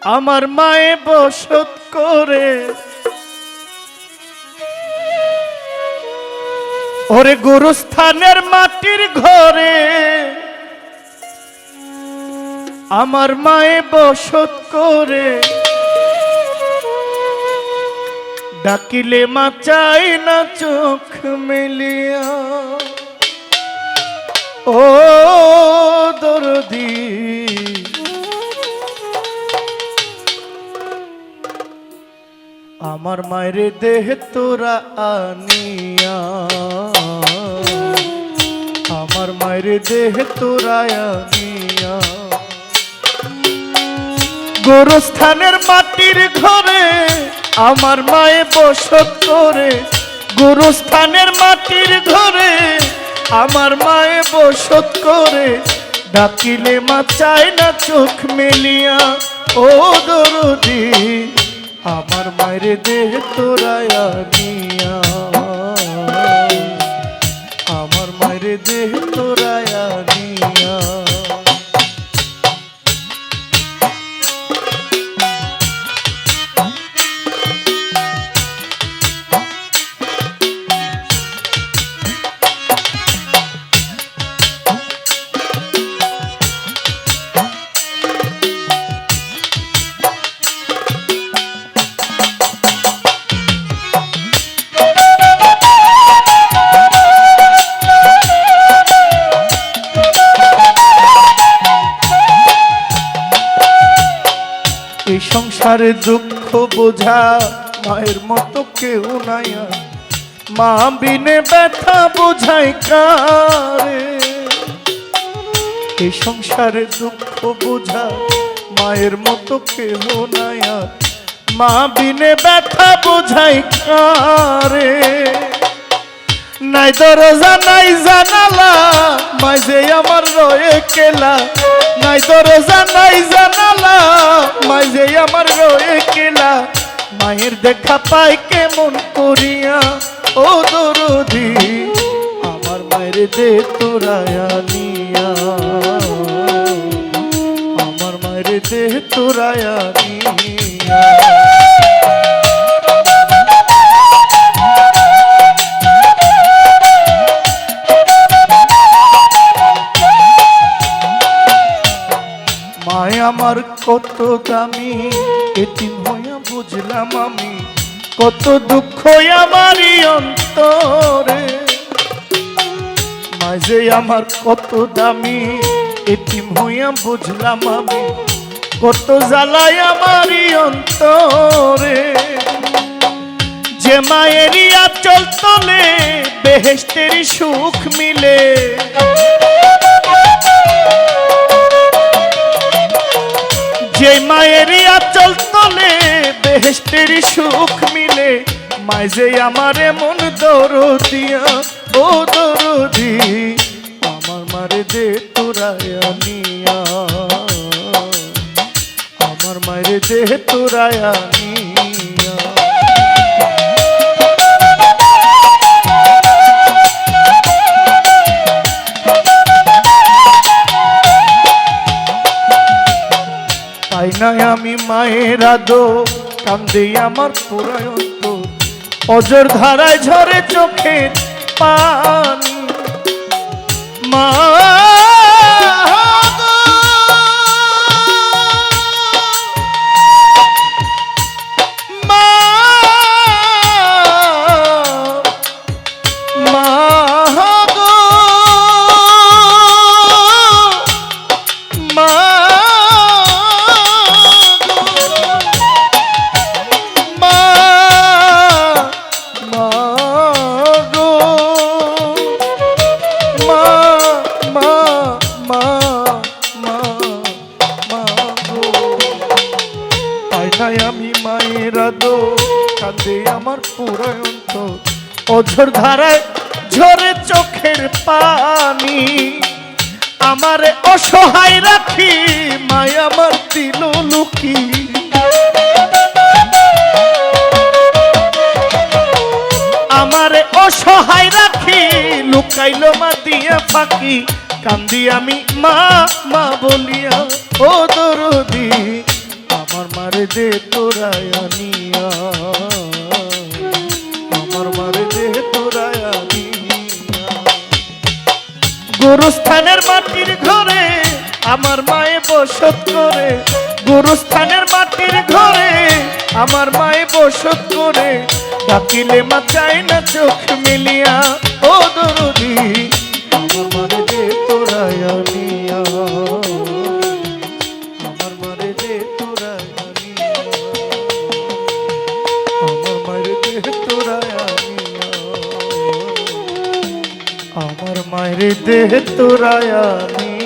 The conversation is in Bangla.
আমার মায়ে বসত করে। ওরে গুরুস্থানের মাটির ঘরে আমার মায়ে বসত করে। ডাকিলে মা চাই না চোখ মেলিয়া। ও দরদি। আমার মায়ের দেহ তোরা আনিয়া। আমার মায়ের দেহ তোরা আনিয়া। গোরস্থানের মাটির ঘরে আমার মায়ে বসত করে। গোরস্থানের মাটির ঘরে আমার মায়ে বসত করে। ডাকিলে মা চায় না চোখ মেলিয়া। ও দরদি আমার মায়ের দেহ তোরায়া নিয়া আমার মায়ের দেহ তোরায়া সংসারে দুঃখ বোঝা মায়ের মতো কেউ নাই মা বিনে ব্যথা বোঝাই কারে। এই সংসারে দুঃখ বোঝা মায়ের মতো কেউ নাই মা বিনে ব্যথা বোঝাই কারে। নাই দরজা, নাই জানালা, মাঝে আমার রয়ে কেলা। নাই দরজা, নাই মায়ের দেখা পাই কেমন করিয়া? ও দরদি, আমার মায়ের দে তোরায়া নিয়া আমার মায়ের দে তোরায়া নিয়া মায় আমার কত দামি, এতিম হইয়া বুঝলাম আমি কত দুঃখ আমারই অন্তরে। মাঝে আমার কত দামি, এতিম হইয়া বুঝলাম আমি কত জ্বালায় আমারই অন্তরে। যে মায়েরই আচল তলে বেহেস্তেরই সুখ মিলে। আচল তলে বেহেস্টের সুখ মিলে। মাঝে আমারে মন দরদিয়া ও দরদি, আমার মারে দে তোরায়া নিয়া আমার মায়ের দে তোরায়া নিয়া নাই আমি মায়ের আদো কান্দে আমার পুরায়ন্ত অজর ধারায় ঝরে চোখের পানি। মা মায়ের আদো কাঁদে আমার পুরায়ন্ত। অঝর ধারায় ঝরে চোখের পানি। আমারে অসহায় রাখি, মায় আমার দিল লুকি আমারে অসহায় রাখি, লুকাইল মা দিয়া ফাঁকি। কান্দি আমি মা মা বলিয়া, ও দরদি আমার দে তোরায়ানিয়া আমার মারে দে তোরায়ানিয়া গুরুস্থানের মাটির ঘরে আমার মায়ে বসত করে। গুরুস্থানের মাটির ঘরে আমার মায়ে বসত করে। ডাকিলে মা চায় না চোখ মিলিয়া, ও দরদি আমার মায়ের দেহ তোরায়ানি